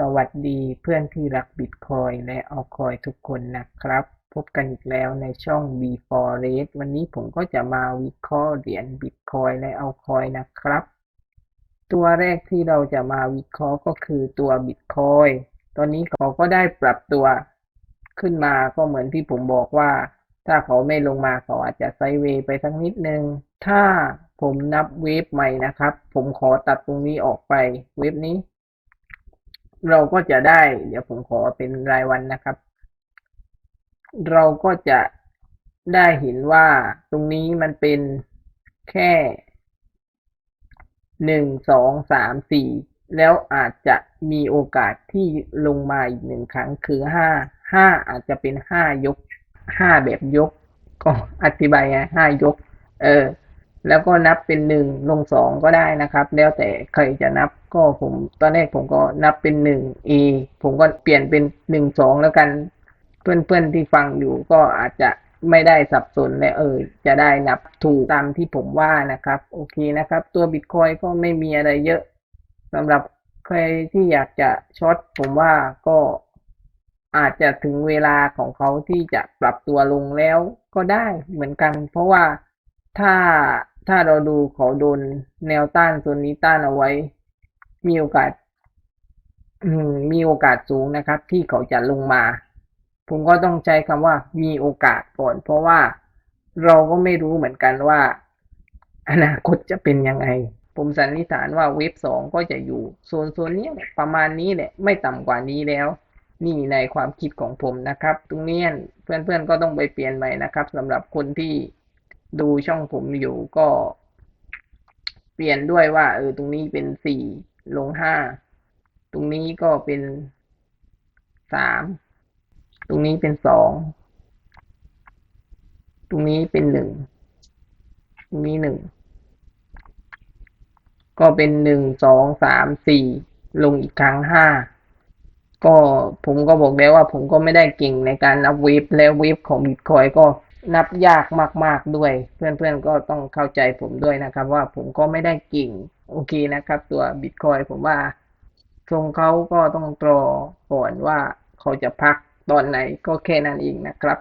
สวัสดีเพื่อนที่รักบิตคอยและเอาคอยทุกคนนะครับ พบกันอีกแล้วในช่อง b 4 r a t วันนี้ผมก็จะมาวิเคราะห์เหรียญบิตคอยและเอาคอยนะครับ ตัวแรกที่เราจะมาวิเคราะห์ก็คือตัวบิตคอยตอนนี้เขาก็ได้ปรับตัวขึ้นมาก็เหมือนที่ผมบอกว่า ถ้าเขาไม่ลงมาเขาอาจจะไซเวย์ไปสักนิดนึง ถ้าผมนับเวฟใหม่นะครับ ผมขอตัดตรงนี้ออกไปเวฟนี้ เราก็จะได้ เดี๋ยวผมขอเป็นรายวันนะครับ เราก็จะได้เห็นว่าตรงนี้มันเป็นแค่หนึ่งสองสามสี่แล้วอาจจะมีโอกาสที่ลงมาอีกหนึ่งครั้งคือห้าห้าอาจจะเป็นห้ายกห้าแบบยก ก็อธิบายไงห้ายก เออ แล้วก็นับเป็นหนึ่งลงสองก็ได้นะครับ แล้วแต่ใครจะนับก็ผมตอนแรกผมก็นับเป็นหนึ่ง a ผมก็เปลี่ยนเป็นหนึ่งสองแล้วกัน เพื่อนๆที่ฟังอยู่ก็อาจจะไม่ได้สับสนและเออจะได้นับถูกตามที่ผมว่านะครับ โอเคนะครับ ตัวบิตคอยก็ไม่มีอะไรเยอะสำหรับใครที่อยากจะช็อตผมว่าก็อาจจะถึงเวลาของเขาที่จะปรับตัวลงแล้วก็ได้เหมือนกัน เพราะว่าถ้า ถ้าเราดูเขาโดนแนวต้านตัวนี้ต้านเอาไว้ มีโอกาสมีโอกาสสูงนะครับ ที่เขาจะลงมา ผมก็ต้องใช้คำว่า มีโอกาสก่อน เพราะว่าเราก็ไม่รู้เหมือนกันว่า อนาคตจะเป็นยังไง ผมสันนิษฐานว่าเว็บสองก็จะอยู่โซนโซนนี้ประมาณนี้แหละไม่ต่ำกว่านี้แล้ว นี่ในความคิดของผมนะครับ ตรงนี้เพื่อนๆก็ต้องไปเปลี่ยนใหม่นะครับสำหรับคนที่ ดูช่องผมอยู่ก็เปลี่ยนด้วยว่า เออ ตรงนี้เป็นสี่ลงห้าตรงนี้ก็เป็นสามตรงนี้เป็นสองตรงนี้เป็นหนึ่งตรงนี้หนึ่งก็เป็นหนึ่งสองสามสี่ลงอีกครั้งห้าก็ผมก็บอกแล้วว่าผมก็ไม่ได้เก่งในการนับเวฟแล้วเวฟของบิตคอยก็ นับยากมาก ๆด้วย เพื่อนๆก็ต้องเข้าใจผมด้วยนะครับ ว่าผมก็ไม่ได้เก่งโอเคนะครับ ตัวบิตคอยผมว่าทรงเขาก็ต้องรอก่อนว่าเขาจะพักตอนไหนก็แค่นั้นเองนะครับ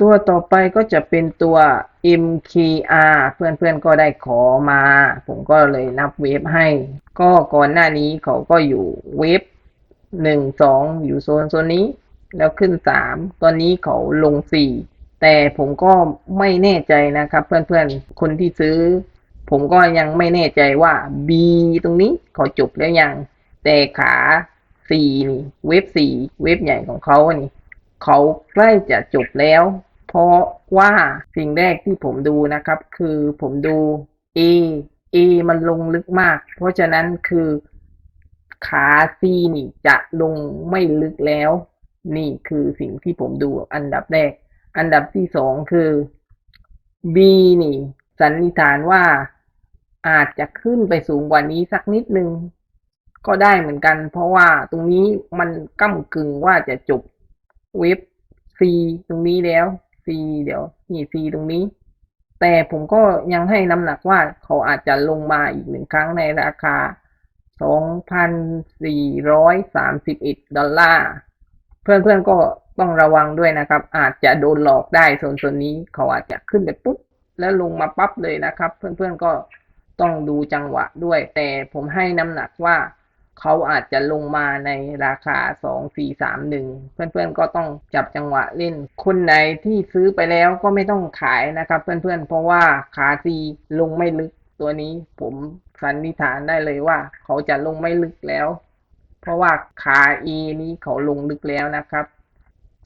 ตัวต่อไปก็จะเป็นตัว MKR เพื่อนๆก็ได้ขอมา ผมก็เลยนับเวฟให้ ก็ก่อนหน้านี้เขาก็อยู่เวฟหนึ่งสองอยู่โซนโซนนี้ แล้วขึ้นสามตอนนี้เขาลงสี่ แต่ผมก็ไม่แน่ใจนะครับ เพื่อนๆ คนที่ซื้อ ผมก็ยังไม่แน่ใจว่า B ตรงนี้ขาจบแล้วยัง แต่ขาสี่นี่เว็บสี่เว็บใหญ่ของเขานี่เขาใกล้จะจบแล้ว เพราะว่าสิ่งแรกที่ผมดูนะครับ คือผมดู A A มันลงลึกมาก เพราะฉะนั้นคือขา C นี่จะลงไม่ลึกแล้ว นี่คือสิ่งที่ผมดูอันดับแรก อันดับที่สองคือ B นี่ สันนิษฐานว่าอาจจะขึ้นไปสูงกว่านี้สักนิดนึง ก็ได้เหมือนกัน เพราะว่าตรงนี้มันก้ากึ่งว่าจะจบเว็บ C ตรงนี้แล้ว C เดี๋ยวนี่ C ตรงนี้ แต่ผมก็ยังให้น้ำหนักว่าเขาอาจจะลงมาอีกหนึ่งครั้งในราคา 2,431 ดอลลาร์ เพื่อนๆก็ต้องระวังด้วยนะครับ อาจจะโดนหลอกได้โซนโซนนี้เขาอาจจะขึ้นไปปุ๊บแล้วลงมาปั๊บเลยนะครับ เพื่อนๆก็ต้องดูจังหวะด้วย แต่ผมให้น้ำหนักว่าเขาอาจจะลงมาในราคา 2 4 3 1 เพื่อนๆก็ต้องจับจังหวะเล่น คนไหนที่ซื้อไปแล้วก็ไม่ต้องขายนะครับ เพื่อนๆ เพราะว่าขาซีลงไม่ลึกตัวนี้ ผมสันนิษฐานได้เลยว่า เขาจะลงไม่ลึกแล้ว เพราะว่าขา E นี้เขาลงลึกแล้วนะครับ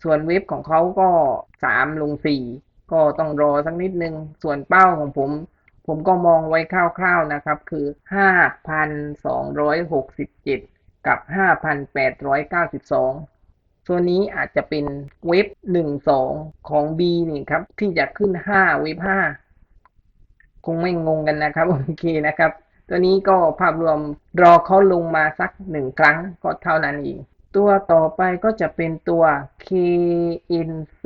ส่วนเว็บของเขาก็ 3 ลง 4 ก็ต้องรอสักนิดนึง ส่วนเป้าของผม ผมก็มองไว้คร่าวๆนะครับ คือ 5,267 กับ 5,892ตัวนี้อาจจะเป็นเว็บ1-2ของ B นี่ครับ ที่จะขึ้น5เว็บ5คงไม่งงกันนะครับ โอเคนะครับ ตัวนี้ก็ภาพรวมรอเขาลงมาสักหนึ่งครั้งก็เท่านั้นเองตัวต่อไปก็จะเป็นตัว KNC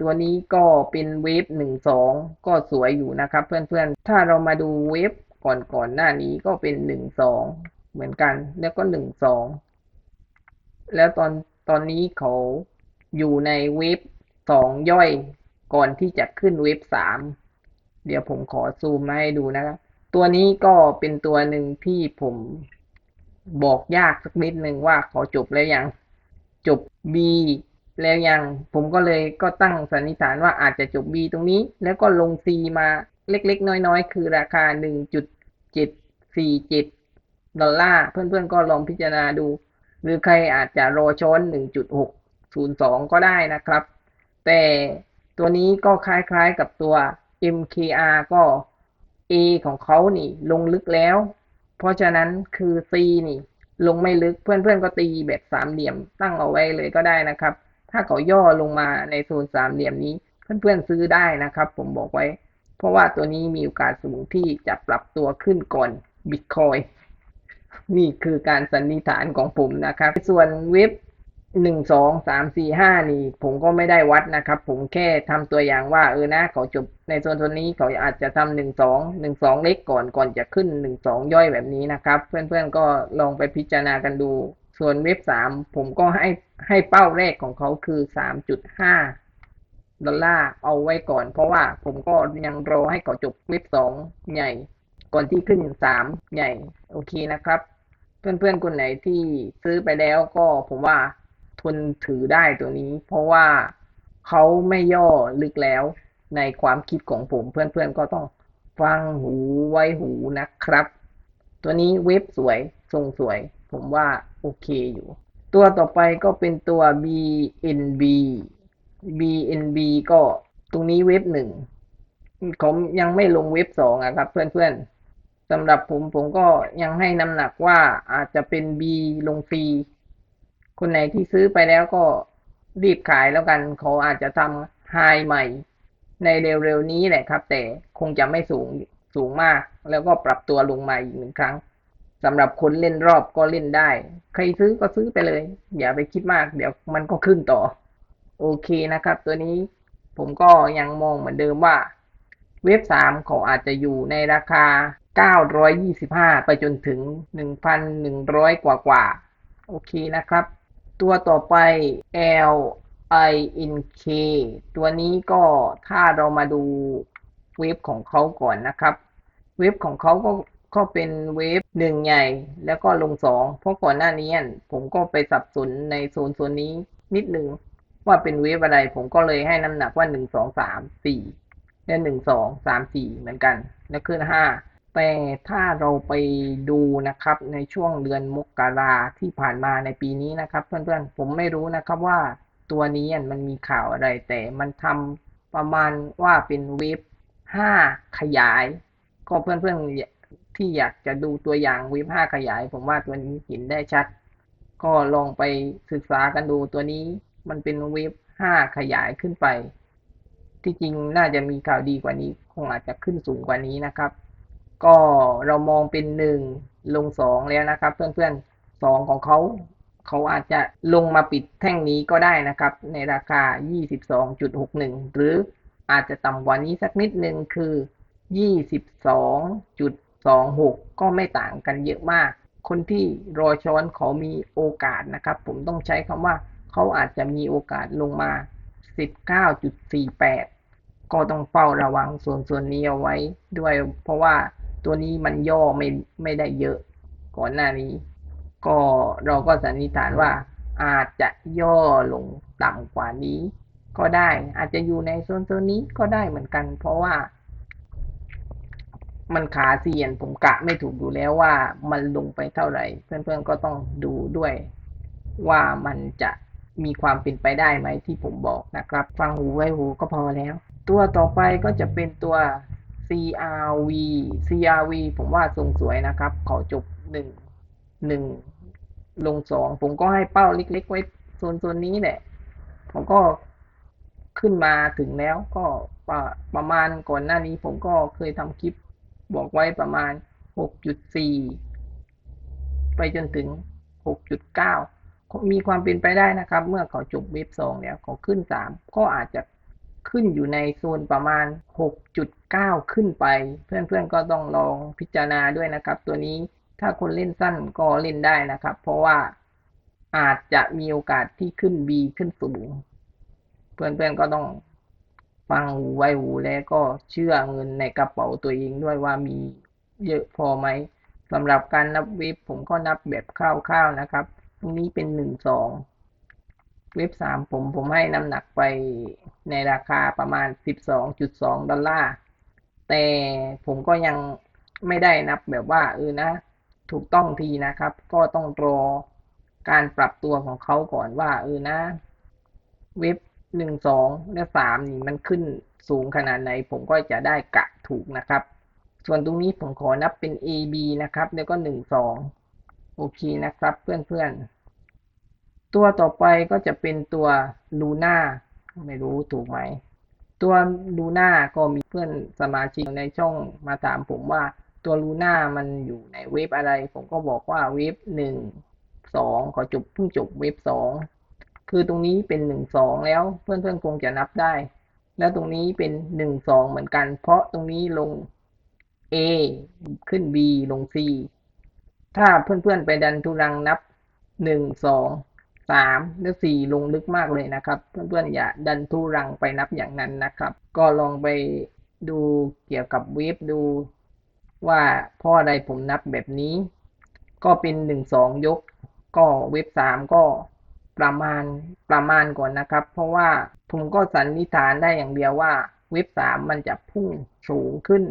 ตัวนี้ก็เป็นเวฟหนึ่งสองก็สวยอยู่นะครับเพื่อนๆ ถ้าเรามาดูเวฟก่อนๆหน้านี้ก็เป็นหนึ่งสองเหมือนกัน แล้วก็หนึ่งสองแล้วตอนตอนนี้เขาอยู่ในเวฟสองย่อยก่อนที่จะขึ้นเวฟสามเดี๋ยวผมขอซูมมาให้ดูนะครับ ตัวนี้ก็เป็นตัวหนึ่งที่ผมบอกยากสักนิดหนึ่งว่าเขาจบแล้วยัง จบ B แล้วยัง ผมก็เลยก็ตั้งสันนิษฐานว่าอาจจะจบ B ตรงนี้ แล้วก็ลง C มาเล็กๆ น้อยๆ คือราคา 1.747 ดอลลาร์ เพื่อนๆ ก็ลองพิจารณาดู หรือใครอาจจะรอช้อน1.602 ก็ได้นะครับ แต่ตัวนี้ก็คล้ายๆกับตัว MKR ก็ A ของเขานี่ ลงลึกแล้ว เพราะฉะนั้นคือ C นี่ ลงไม่ลึกเพื่อนๆก็ตีแบบสามเหลี่ยมตั้งเอาไว้เลยก็ได้นะครับ ถ้าเขาย่อลงมาในโซนสามเหลี่ยมนี้ เพื่อนๆซื้อได้นะครับ ผมบอกไว้ เพราะว่าตัวนี้มีโอกาสสูงที่จะปรับตัวขึ้นก่อนบิตคอยนี่คือการสันนิษฐานของผมนะครับ ส่วนเว็บหนึ่งสองสามสี่ห้านี่ ผมก็ไม่ได้วัดนะครับ ผมแค่ทำตัวอย่างว่าเออนะเขาจบ ในโซนตัวนี้เขาอาจจะทำหนึ่งสองหนึ่งสองเล็กก่อนก่อนจะขึ้นหนึ่งสองย่อยแบบนี้นะครับ เพื่อนๆก็ลองไปพิจารณากันดู ส่วนเว็บสามผมก็ให้ให้เป้าแรกของเขาคือสามจุดห้าดอลลาร์เอาไว้ก่อน เพราะว่าผมก็ยังรอให้เขาจบเว็บสองใหญ่ ก่อนที่ขึ้นสามใหญ่ โอเคนะครับ เพื่อนๆคนไหนที่ซื้อไปแล้วก็ผมว่าทนถือได้ตัวนี้ เพราะว่าเขาไม่ย่อลึกแล้ว ในความคิดของผมเพื่อนๆก็ต้องฟังหูไว้หูนะครับ ตัวนี้เว็บสวยทรงสวย ผมว่าโอเคอยู่ ตัวต่อไปก็เป็นตัว BNB BNB ก็ตรงนี้เว็บหนึ่งผมยังไม่ลงเว็บสองอะครับ เพื่อนๆสำหรับผมผมก็ยังให้น้ำหนักว่าอาจจะเป็น B ลงฟรีคนไหนที่ซื้อไปแล้วก็รีบขายแล้วกันเขาอาจจะทำไฮใหม่ ในเร็วๆนี้แหละครับ แต่คงจะไม่สูงสูงมาก แล้วก็ปรับตัวลงมาอีกหนึ่งครั้งสำหรับคนเล่นรอบก็เล่นได้ ใครซื้อก็ซื้อไปเลย อย่าไปคิดมาก เดี๋ยวมันก็ขึ้นต่อ โอเคนะครับ ตัวนี้ผมก็ยังมองเหมือนเดิมว่า เว็บสามเขาอาจจะอยู่ในราคา 925 ไปจนถึง 1,100 กว่ากว่า โอเคนะครับ ตัวต่อไป L I N K ตัวนี้ก็ถ้าเรามาดูเว็บของเขาก่อนนะครับ เว็บของเขาก็ก็เป็นเว็บหนึ่งใหญ่แล้วก็ลงสองเพราะก่อนหน้านี้ผมก็ไปสับสนในโซนโซนนี้นิดนึงว่าเป็นเว็บอะไร ผมก็เลยให้น้ำหนักว่าหนึ่งสองสามสี่และหนึ่งสองสามสี่เหมือนกัน แล้วขึ้นห้าแต่ถ้าเราไปดูนะครับในช่วงเดือนมกราที่ผ่านมาในปีนี้นะครับ เพื่อนๆผมไม่รู้นะครับว่า ตัวนี้มันมีข่าวอะไรแต่มันทำประมาณว่าเป็นเว็บห้าขยาย ก็เพื่อนๆที่อยากจะดูตัวอย่างเว็บห้าขยาย ผมว่าตัวนี้เห็นได้ชัด ก็ลองไปศึกษากันดูตัวนี้มันเป็นเว็บห้าขยายขึ้นไป ที่จริงน่าจะมีข่าวดีกว่านี้คงอาจจะขึ้นสูงกว่านี้นะครับ ก็เรามองเป็นหนึ่งลงสองแล้วนะครับ เพื่อนๆสองของเขา เขาอาจจะลงมาปิดแท่งนี้ก็ได้นะครับ ในราคา 22.61 หรืออาจจะต่ำกว่านี้สักนิดนึงคือ 22.26 ก็ไม่ต่างกันเยอะมาก คนที่รอช้อนเขามีโอกาสนะครับ ผมต้องใช้คำว่าเขาอาจจะมีโอกาสลงมา 19.48 ก็ต้องเฝ้าระวังส่วนส่วนนี้เอาไว้ด้วย เพราะว่าตัวนี้มันย่อไม่ไม่ได้เยอะก่อนหน้านี้ ก็เราก็สันนิษฐานว่าอาจจะย่อลงต่ำกว่านี้ ก็ได้ อาจจะอยู่ในโซนโซนนี้ก็ได้เหมือนกัน เพราะว่า มันขาเสียนผมกะไม่ถูกดูแล้วว่ามันลงไปเท่าไหร่ เพื่อนๆก็ต้องดูด้วยว่ามันจะมีความเป็นไปได้ไหมที่ผมบอกนะครับ ฟังหูไว้หูก็พอแล้ว ตัวต่อไปก็จะเป็นตัว CRV CRV ผมว่าทรงสวยนะครับ ขอจบหนึ่ง หนึ่งลงสองผมก็ให้เป้าเล็ก ๆ ไว้โซนโซนนี้แหละผมก็ขึ้นมาถึงแล้วก็ประประมาณก่อนหน้านี้ผมก็เคยทำคลิปบอกไว้ประมาณ 6.4 ไปจนถึง 6.9 มีความเป็นไปได้นะครับ เมื่อเขาจบเว็บสองแล้วเขาขึ้น 3 ก็อาจจะขึ้นอยู่ในโซนประมาณ 6.9 ขึ้นไป เพื่อนๆก็ต้องลองพิจารณาด้วยนะครับ ตัวนี้ ถ้าคนเล่นสั้นก็เล่นได้นะครับ เพราะว่าอาจจะมีโอกาสที่ขึ้น B ขึ้นสูง เพื่อนๆก็ต้องฟังหูไว้หูแล้วก็เชื่อเงินในกระเป๋าตัวเองด้วยว่ามีเยอะพอไหมสำหรับการนับเว็บผมก็นับแบบคร่าวๆนะครับ ตรงนี้เป็นหนึ่งสองเว็บสามผมผมให้น้ำหนักไปในราคาประมาณสิบสองจุดสองดอลลาร์แต่ผมก็ยังไม่ได้นับแบบว่าเออนะ ถูกต้องทีนะครับ ก็ต้องรอการปรับตัวของเขาก่อนว่าเออนะ เว็บหนึ่งสองและสามนี่มันขึ้นสูงขนาดไหน ผมก็จะได้กะถูกนะครับ ส่วนตรงนี้ผมขอนับเป็น A B นะครับ แล้วก็หนึ่งสองโอเคนะครับ เพื่อนๆ ตัวต่อไปก็จะเป็นตัวลูน่าไม่รู้ถูกไหม ตัวลูน่าก็มีเพื่อนสมาชิกในช่องมาถามผมว่า ตัวลูน่ามันอยู่ในเว็บอะไร ผมก็บอกว่าเว็บหนึ่งสองขอจบเพิ่งจบเว็บสองคือตรงนี้เป็นหนึ่งสองแล้วเพื่อนๆคงจะนับได้ แล้วตรงนี้เป็นหนึ่งสองเหมือนกัน เพราะตรงนี้ลง A ขึ้น B ลง C ถ้าเพื่อนๆไปดันทุรังนับหนึ่งสองสามและสี่ลงลึกมากเลยนะครับ เพื่อนๆอย่าดันทุรังไปนับอย่างนั้นนะครับ ก็ลองไปดูเกี่ยวกับเว็บดู ว่าเพราะอะไรผมนับแบบนี้ ก็เป็นหนึ่งสองยก ก็เว็บสามก็ประมาณประมาณก่อนนะครับ เพราะว่าผมก็สันนิษฐานได้อย่างเดียวว่าเว็บสามมันจะพุ่งสูงขึ้น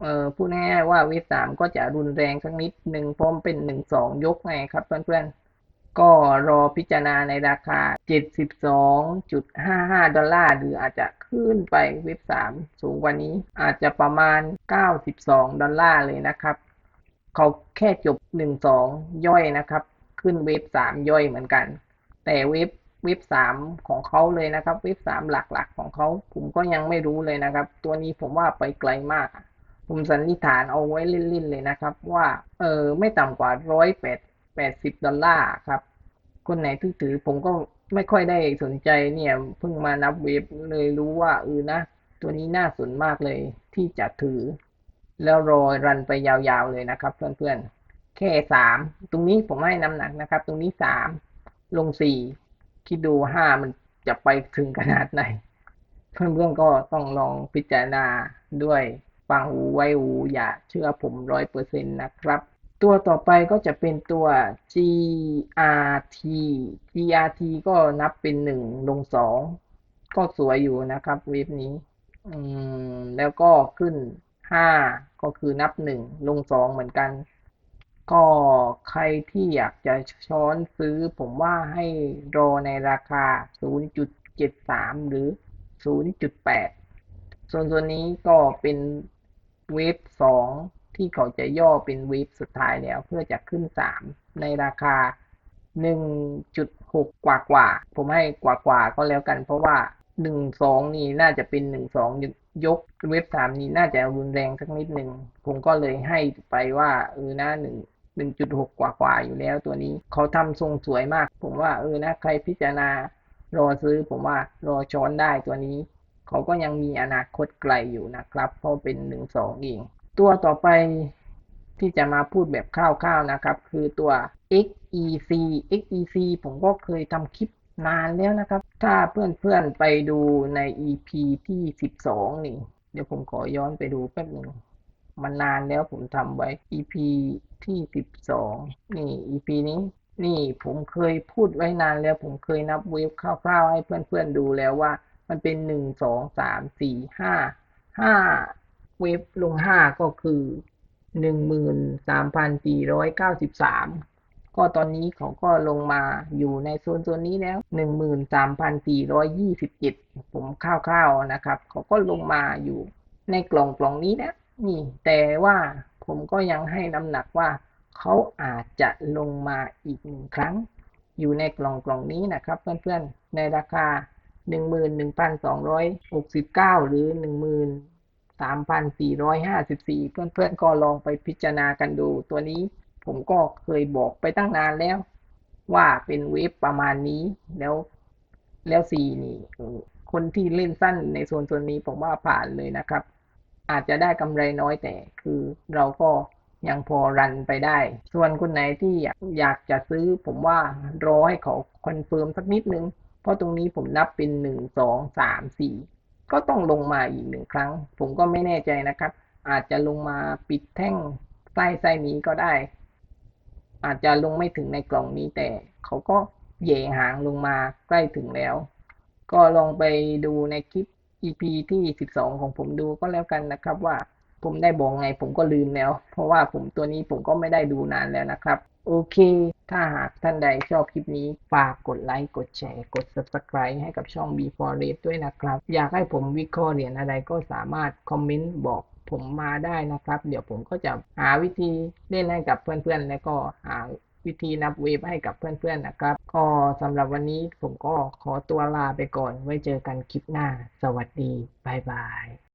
เอ่อพูดง่ายๆว่าเว็บสามก็จะรุนแรงสักนิดหนึ่งเพราะมันเป็นหนึ่งสองยกไงครับเพื่อนๆ ก็รอพิจารณาในราคา 72.55 ดอลลาร์หรืออาจจะ ขึ้นไปเว็บ 3 สูงกว่านี้อาจจะประมาณ 92 ดอลลาร์เลยนะครับ เขาแค่จบ 1-2 ย่อยนะครับ ขึ้นเว็บ 3 ย่อยเหมือนกัน แต่เว็บเว็บ3ของเขาเลยนะครับ เว็บ3หลักๆ ของเขาผมก็ยังไม่รู้เลยนะครับ ตัวนี้ผมว่าไปไกลมาก ผมสันนิษฐานเอาไว้เล่นๆเลยนะครับ ว่าเออไม่ต่ำกว่าร้อยแปดแปดสิบดอลลาร์ครับ คนไหนที่ถือผมก็ ไม่ค่อยได้สนใจเนี่ยเพิ่งมานับเว็บเลยรู้ว่าเออนะ ตัวนี้น่าสนมากเลยที่จะถือ แล้วรอรันไปยาวๆเลยนะครับ เพื่อนๆ แค่สามตรงนี้ผมให้น้ำหนักนะครับ ตรงนี้สามลงสี่คิดดูห้ามันจะไปถึงขนาดไหน เพื่อนๆก็ต้องลองพิจารณาด้วยฟังหูไว้หูอย่าเชื่อผมร้อยเปอร์เซ็นต์นะครับ ตัวต่อไปก็จะเป็นตัว GRT GRT ก็นับเป็นหนึ่งลงสองก็สวยอยู่นะครับเว็บนี้ อืม แล้วก็ขึ้นห้าก็คือนับหนึ่งลงสองเหมือนกัน ก็ใครที่อยากจะช้อนซื้อผมว่าให้รอในราคา 0.73 หรือ 0.8 ส่วนตัวนนี้ก็เป็นเวฟสอง ที่เขาจะย่อเป็นเวฟสุดท้ายแล้ว เพื่อจะขึ้นสามในราคา 1.6 กว่ากว่า ผมให้กว่ากว่าก็แล้วกัน เพราะว่า 1-2 นี่น่าจะเป็น 1-2 ยกเว็บสามนี้น่าจะรุนแรงสักนิดหนึ่ง ผมก็เลยให้ไปว่าเออนะหนึ่งหนึ่งจุดหกว่ากว่าอยู่แล้วตัวนี้เขาทำทรงสวยมาก ผมว่าเออนะใครพิจารณารอซื้อผมว่ารอช้อนได้ตัวนี้ เขาก็ยังมีอนาคตไกลอยู่นะครับ เพราะเป็นหนึ่งสองเอง ตัวต่อไปที่จะมาพูดแบบคร่าวๆนะครับ คือตัว XEC XEC ผมก็เคยทำคลิปนานแล้วนะครับ ถ้าเพื่อนๆไปดูใน EP ที่สิบสองนี่ เดี๋ยวผมขอย้อนไปดูแป๊บหนึ่งมันนานแล้วผมทำไว้ EP ที่สิบสองนี่ EP นี้ นี่ผมเคยพูดไว้นานแล้ว ผมเคยนับเวฟคร่าวๆให้เพื่อนๆดูแล้วว่า มันเป็นหนึ่งสองสามสี่ห้าห้า เวฟลงห้าก็คือหนึ่งหมื่นสามพันสี่ร้อยเก้าสิบสามก็ตอนนี้เขาก็ลงมาอยู่ในโซนโซนนี้แล้วหนึ่งหมื่นสามพันสี่ร้อยยี่สิบเจ็ดผมคร่าวๆนะครับ เขาก็ลงมาอยู่ในกล่องกล่องนี้นะนี่แต่ว่าผมก็ยังให้น้ำหนักว่าเขาอาจจะลงมาอีกหนึ่งครั้ง อยู่ในกล่องกล่องนี้นะครับ เพื่อนๆในราคาหนึ่งหมื่นหนึ่งพันสองร้อ ยหกสิบเก้าหรือหนึ่งหมื่นสามพันสี่ร้อยห้าสิบสี่เพื่อนๆก็ลองไปพิจารณากันดู ตัวนี้ผมก็เคยบอกไปตั้งนานแล้ว ว่าเป็นเวฟประมาณนี้แล้วแล้วสี่นี่คนที่เล่นสั้นในโซนตัวนี้ผมว่าผ่านเลยนะครับ อาจจะได้กำไรน้อยแต่คือเราก็ยังพอรันไปได้ ส่วนคนไหนที่อยากอยากจะซื้อผมว่ารอให้เขาคอนเฟิร์มสักนิดนึง เพราะตรงนี้ผมนับเป็นหนึ่งสองสามสี่ ก็ต้องลงมาอีกหนึ่งครั้ง ผมก็ไม่แน่ใจนะครับ อาจจะลงมาปิดแท่งไส้ไส้นี้ก็ได้ อาจจะลงไม่ถึงในกล่องนี้แต่เขาก็เหย่หางลงมาใกล้ถึงแล้ว ก็ลองไปดูในคลิป EP ที่ 12 ของผมดูก็แล้วกันนะครับว่า ผมได้บอกไงผมก็ลืมแล้ว เพราะว่าผมตัวนี้ผมก็ไม่ได้ดูนานแล้วนะครับ โอเค ถ้าหากท่านใดชอบคลิปนี้ ฝากกดไลค์ กดแชร์ กด Subscribe ให้กับช่อง b 4 r a t ด้วยนะครับ อยากให้ผมวิเคราะห์เหรียญอะไรก็สามารถคอมเมนต์บอกผมมาได้นะครับ เดี๋ยวผมก็จะหาวิธีเล่นให้กับเพื่อนๆ แล้วก็หาวิธีนับเวฟให้กับเพื่อนๆนะครับ ก็สำหรับวันนี้ผมก็ขอตัวลาไปก่อน ไว้เจอกันคลิปหน้า สวัสดี บายบาย